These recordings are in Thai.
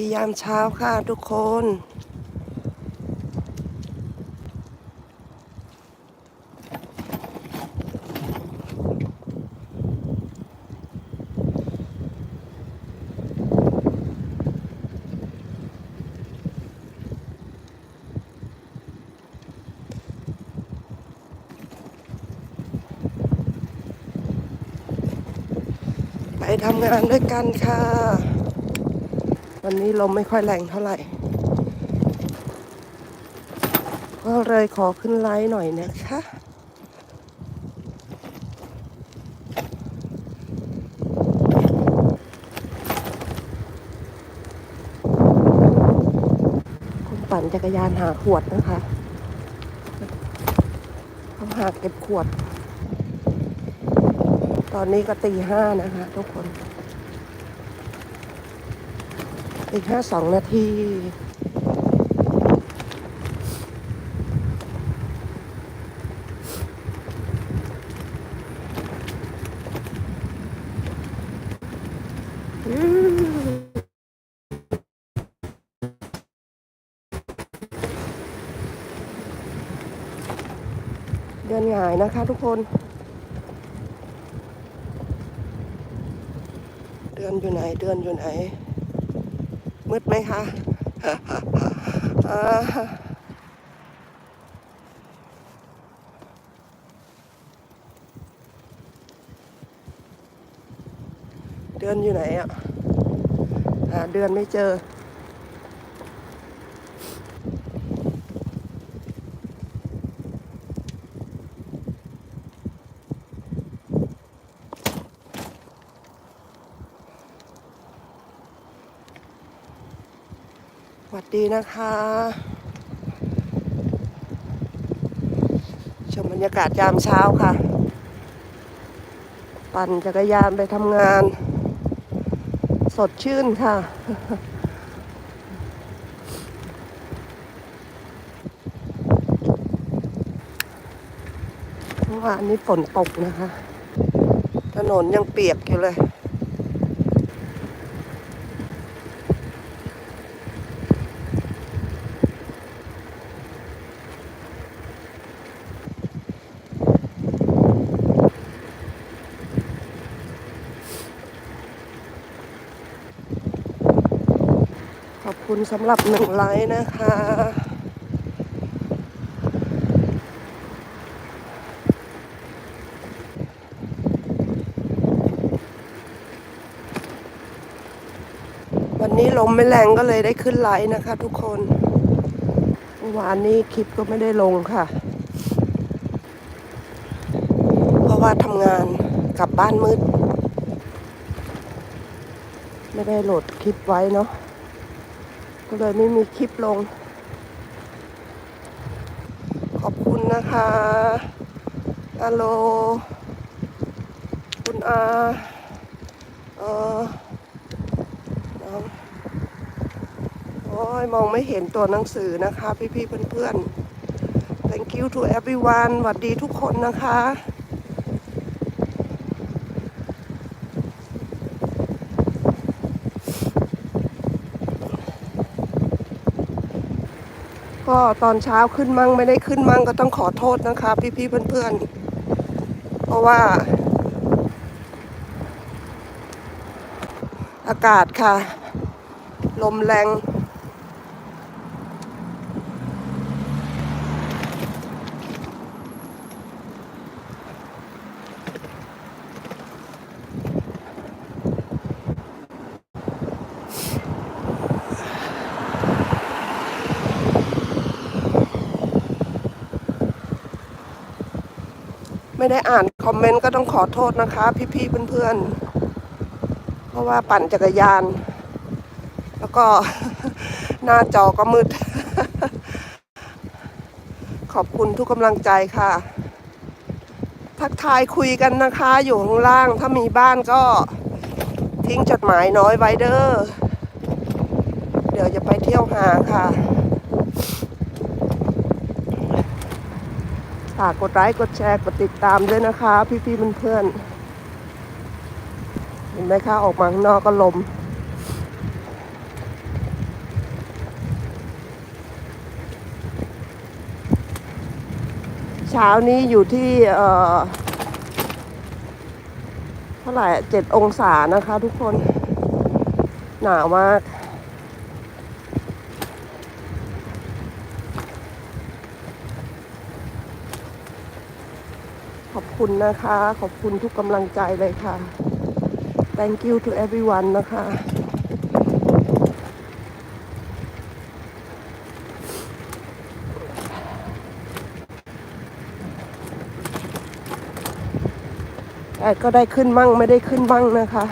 ดียามเช้าค่ะทุกคน ไปทำงานด้วยกันค่ะ วันนี้ลมไม่ค่อยแรงเท่าไหร่ ก็เลยขอขึ้นไลฟ์หน่อยนะคะคุณปั่นจักรยานหาขวดนะคะเขาหาเก็บขวด ตอนนี้ก็ตีห้านะคะ ทุกคน อีกห้าสองนาที เดือนหงายนะคะทุกคน เดือนอยู่ไหน เดือนอยู่ไหน มืดไหมคะเดือนอยู่ไหนอะหาเดือนไม่เจอ ดีนะคะ ชมบรรยากาศยามเช้าค่ะ ปั่นจักรยานไปทำงาน สดชื่นค่ะเมื่อวานนี้ฝนตกนะคะ ถนนยังเปียกอยู่เลย สำหรับหนึ่งไลค์นะคะ วันนี้ลมไม่แรงก็เลยได้ขึ้นไลค์นะคะทุกคนเมื่อวานนี้คลิปก็ไม่ได้ลงค่ะ เพราะว่าทำงานกลับบ้านมืด ไม่ได้โหลดคลิปไว้เนาะ ก็เลยไม่มีคลิปลง ขอบคุณนะคะฮัลโหลคุณอาเออน้องโอ้ยมองไม่เห็นตัวหนังสือนะคะ พี่ๆเพื่อนๆ thank you to everyone หวัดดีทุกคนนะคะ ก็ตอนเช้าขึ้นมั่งไม่ได้ขึ้นมั่งก็ต้องขอโทษนะคะพี่ๆเพื่อนๆ เพราะว่า อากาศค่ะ ลมแรง ไม่ได้อ่านคอมเมนต์ก็ต้องขอโทษนะคะ พี่ๆเพื่อนๆ เพราะว่าปั่นจักรยาน แล้วก็หน้าจอก็มืด ขอบคุณทุกกำลังใจค่ะ ทักทายคุยกันนะคะอยู่ข้างล่างถ้ามีบ้านก็ทิ้งจดหมายน้อยไว้เด้อเดี๋ยวจะไปเที่ยวหาค่ะ ฝากกดไลค์กดแชร์กดติดตามด้วยนะคะ พี่ๆเพื่อนๆเห็นไหมคะออกมาข้างนอกก็ลมเช้านี้อยู่ที่เท่าไหร่เจ็ดองศานะคะทุกคน หนาวมาก คุณนะคะ ขอบคุณทุกกำลังใจเลยค่ะ thank you to everyone นะคะ แต่ก็ได้ขึ้นมั่งไม่ได้ขึ้นมั่งนะคะ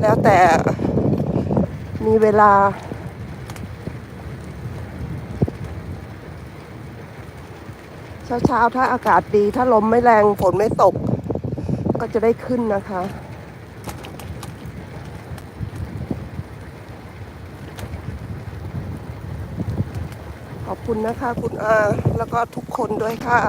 แล้วแต่มีเวลา เช้าๆ ถ้าอากาศดี ถ้าลมไม่แรง ฝนไม่ตก ก็จะได้ขึ้นนะคะ ขอบคุณนะคะ คุณอา แล้วก็ทุกคนด้วยค่ะ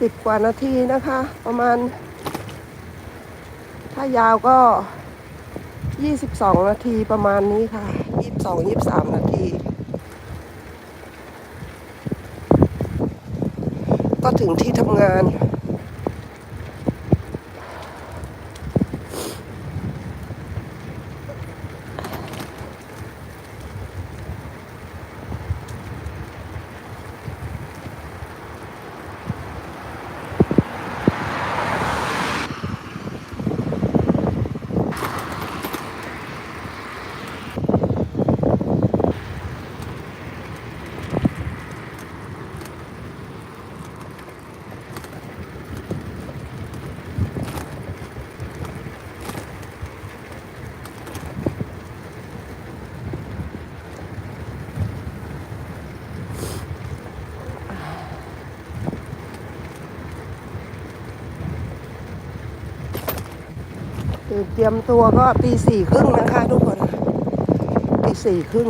สิบกว่านาทีนะคะ ประมาณ ถ้ายาวก็22นาทีประมาณนี้ค่ะ22 23นาที ก็ถึงที่ทำงาน ตื่นเตรียมตัวก็ตีสี่ครึ่งนะคะทุกคนตีสี่ครึ่ง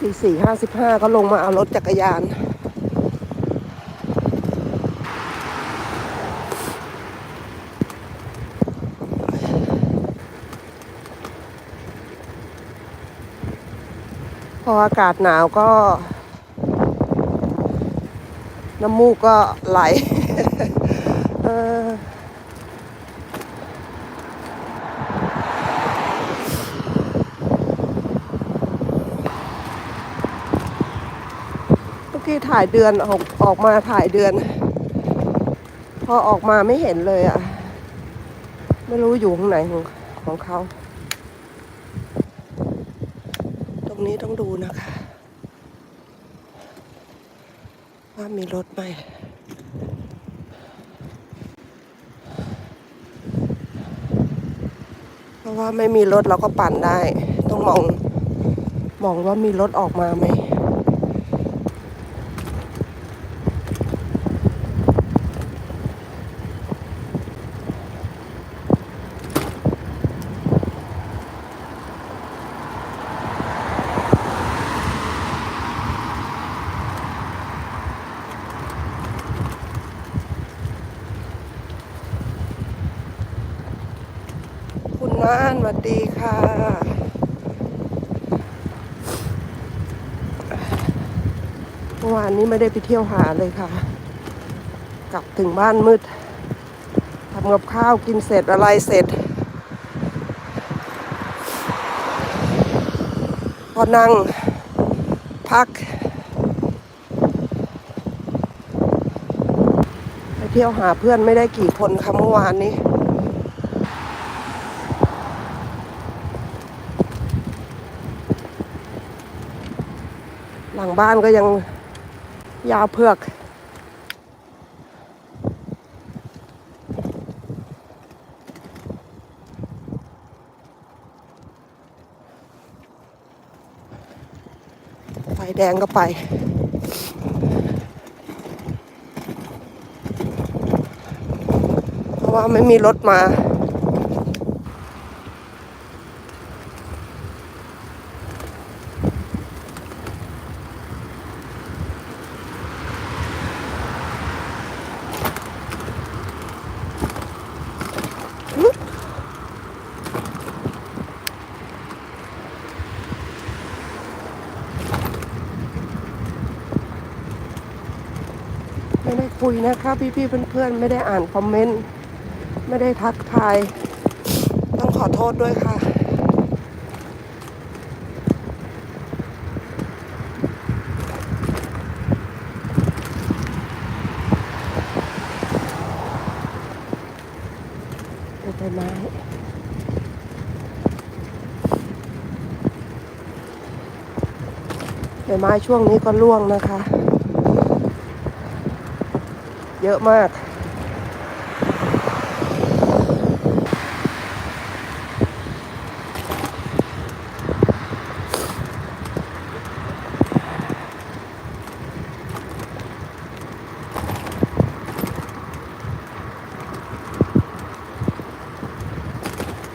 ตีสี่ห้าสิบห้าก็ลงมาเอารถจักรยานพออากาศหนาวก็ น้ำมูกก็ไหล เมื่อกี้ถ่ายเดือนออกออกมาถ่ายเดือน พอออกมาไม่เห็นเลยอะ่ะ ไม่รู้อยู่ข้างไหนของของเขา ตรงนี้ต้องดูนะคะ ว่ามีรถไหม เพราะว่าไม่มีรถเราก็ปั่นได้ ต้องมองมองว่ามีรถออกมาไหม คุณน่านสวัสดีค่ะ เมื่อวานนี้ไม่ได้ไปเที่ยวหาเลยค่ะ กลับถึงบ้านมืดทำกับข้าวกินเสร็จอะไรเสร็จ พอนั่งพัก ไปเที่ยวหาเพื่อนไม่ได้กี่คนค่ะเมื่อวานนี้ หลังบ้านก็ยังยาวเผือกไฟแดงก็ไปเพราะว่าไม่มีรถมา คุยนะคะพี่ๆเพื่อนๆ ไม่ได้อ่านคอมเมนต์ไม่ได้ทักทาย ต้องขอโทษด้วยค่ะใบไม้ใบไม้ช่วงนี้ก็ร่วงนะคะ เยอะมาก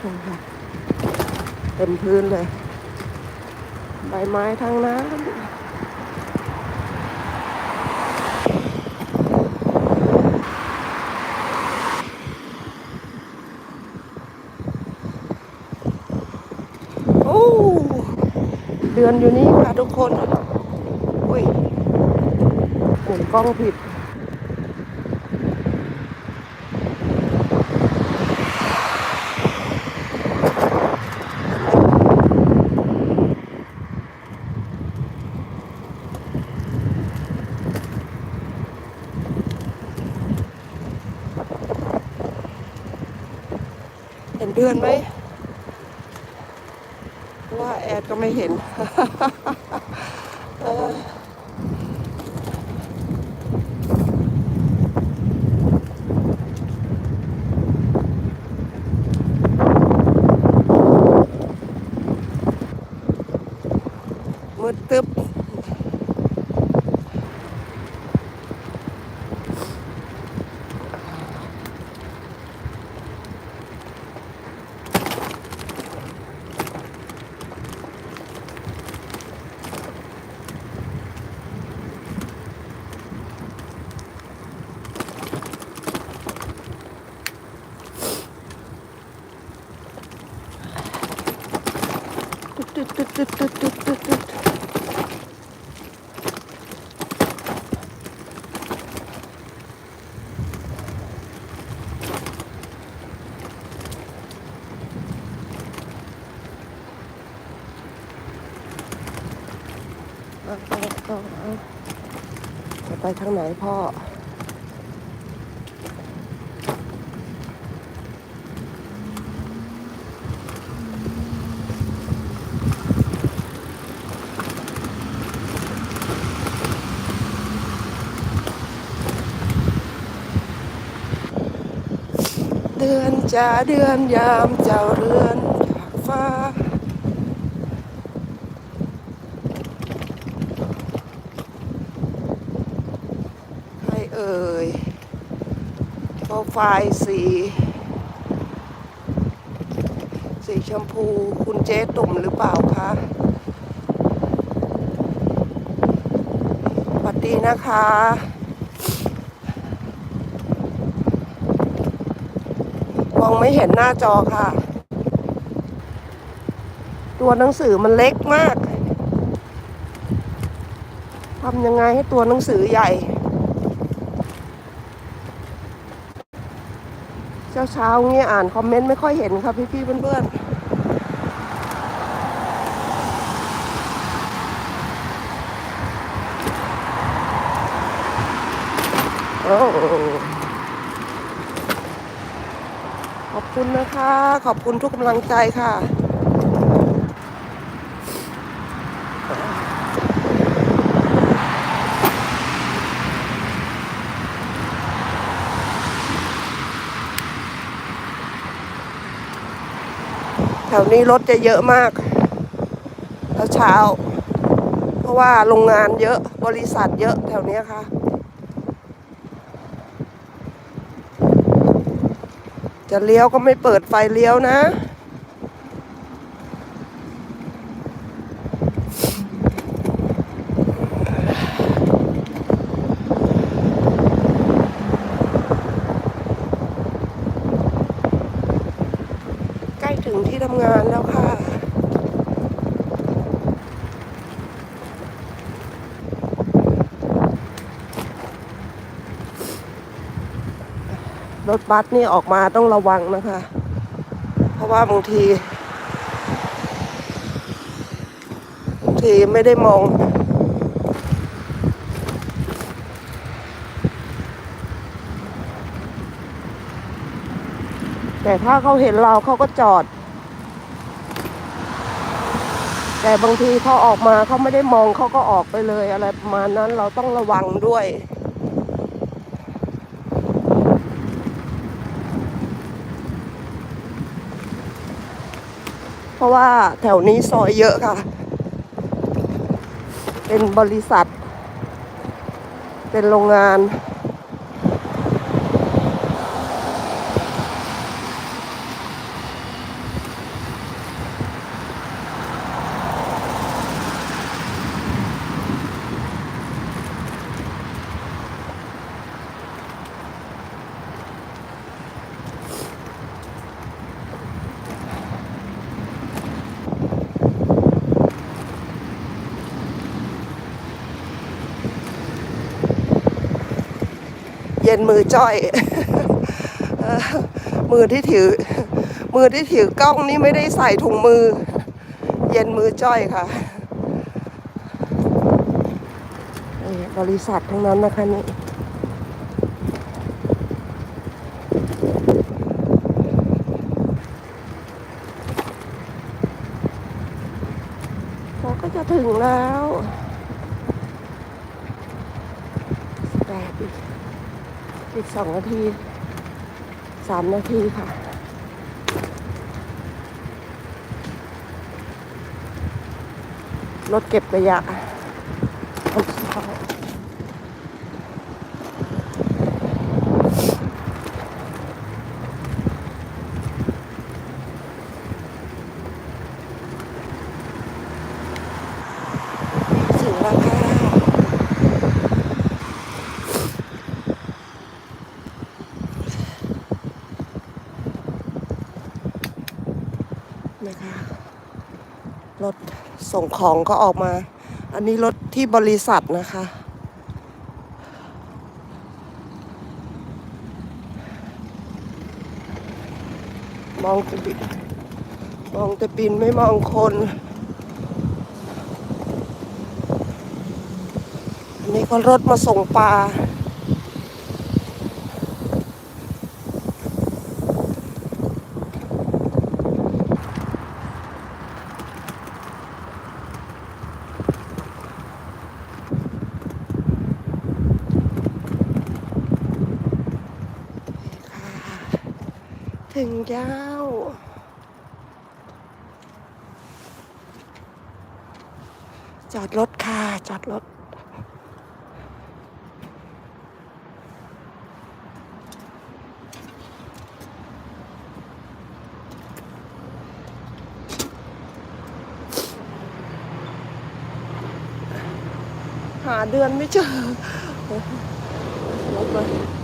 นี่ค่ะเต็มพื้นเลย ใบไม้ทั้งนั้นโอ้เดือนอยู่นี่ค่ะทุกคน อุ้ยหมุนกล้องผิด เห็นเดือนไหมเพราะว่าแอดก็ไม่ เห็น ตุดตุดตุดตุดตุดตุดไปทางไหนพ่อ จะเดือนยามเจ้าเรือนจากฟ้า ให้เอ่ยโปรไฟล์สี สีชมพูคุณเจ๊ตุ่มหรือเปล่าคะสวัสดีนะคะ องไม่เห็นหน้าจอค่ะ ตัวหนังสือมันเล็กมากทำยังไงให้ตัวหนังสือใหญ่ เช้าเช้าๆเงี้ยอ่านคอมเมนต์ไม่ค่อยเห็นค่ะพี่พี่ๆเพื่อนๆโอ้ขอบคุณ นะคะ ขอบคุณทุกกำลังใจค่ะแถวนี้รถจะเยอะมากแล้วเช้า เพราะว่าโรงงานเยอะบริษัทเยอะแถวเนี้ยค่ะ จะเลี้ยวก็ไม่เปิดไฟเลี้ยวนะ ใกล้ถึงที่ทำงานแล้วค่ะ ถบัสนี่ออกมาต้องระวังนะคะ เพราะว่าบางทีบางทีไม่ได้มอง แต่ถ้าเขาเห็นเราเขาก็จอด แต่บางทีเขาออกมาเขาไม่ได้มองเขาก็ออกไปเลยอะไรประมาณนั้นเราต้องระวังด้วย ราะว่าแถวนี้ซอยเยอะค่ะ เป็นบริษัท เป็นโรงงาน เย็นมือจ้อย มือที่ถือ มือที่ถือกล้องนี่ไม่ได้ใส่ถุงมือ เย็นมือจ้อยค่ะบริษัททั้งนั้นนะคะนี่เราก็จะถึงแล้วแปดอีก อีก สองนาทีสามนาทีค่ะ รถเก็บขยะอันสุดท้ายถึงแล้วค่ะ นะคะ รถ ส่งของก็ออกมา อันนี้รถที่บริษัทนะคะ มองแต่ปินมองแต่ปินไม่มองคนอันนี้ก็รถมาส่งปลา ถึงยาจอดรถค่ะ จอดรถหาเดือนไม่เจอรถมา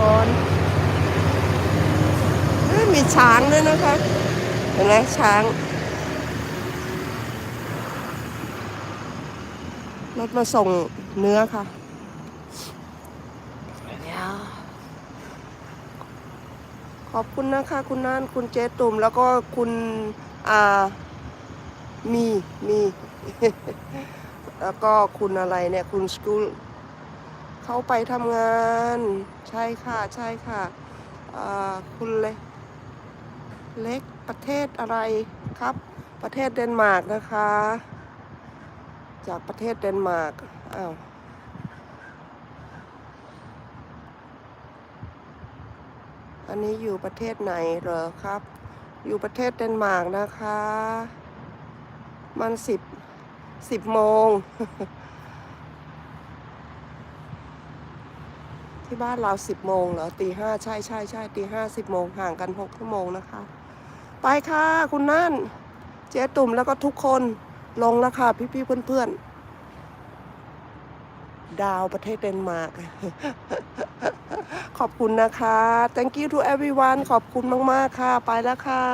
ร้อนมีช้างด้วยนะคะ เห็นไหมช้าง รถมาส่งเนื้อค่ะเดี๋ยขอบคุณนะคะ คุณน่านคุณเจ๊ตุ่ม แล้วก็คุณอ่ามีมี แล้วก็คุณอะไรเนี่ย คุณสกูล เขาไปทำงาน ใช่ค่ะ ใช่ค่ะคุณเล็กเล็กประเทศอะไรครับ ประเทศเดนมาร์กนะคะ จากประเทศเดนมาร์กอ้าวอันนี้อยู่ประเทศไหนเหรอครับ อยู่ประเทศเดนมาร์กนะคะ มันสิบสิบโมง ที่บ้านเราสิบโมงเหรอตีห้าใช่ใช่ใช่ตีห้าสิบโมงห่างกันหกชั่วโมงนะคะ ไปค่ะคุณนั่น เจ๊ตุ่มแล้วก็ทุกคนลงแล้วค่ะพี่ๆเพื่อนๆ ดาวประเทศเดนมาร์กขอบคุณนะคะ thank you to everyone ขอบคุณมาก ๆ ค่ะ ไปแล้วค่ะ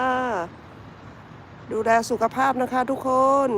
ดูแลสุขภาพนะคะทุกคน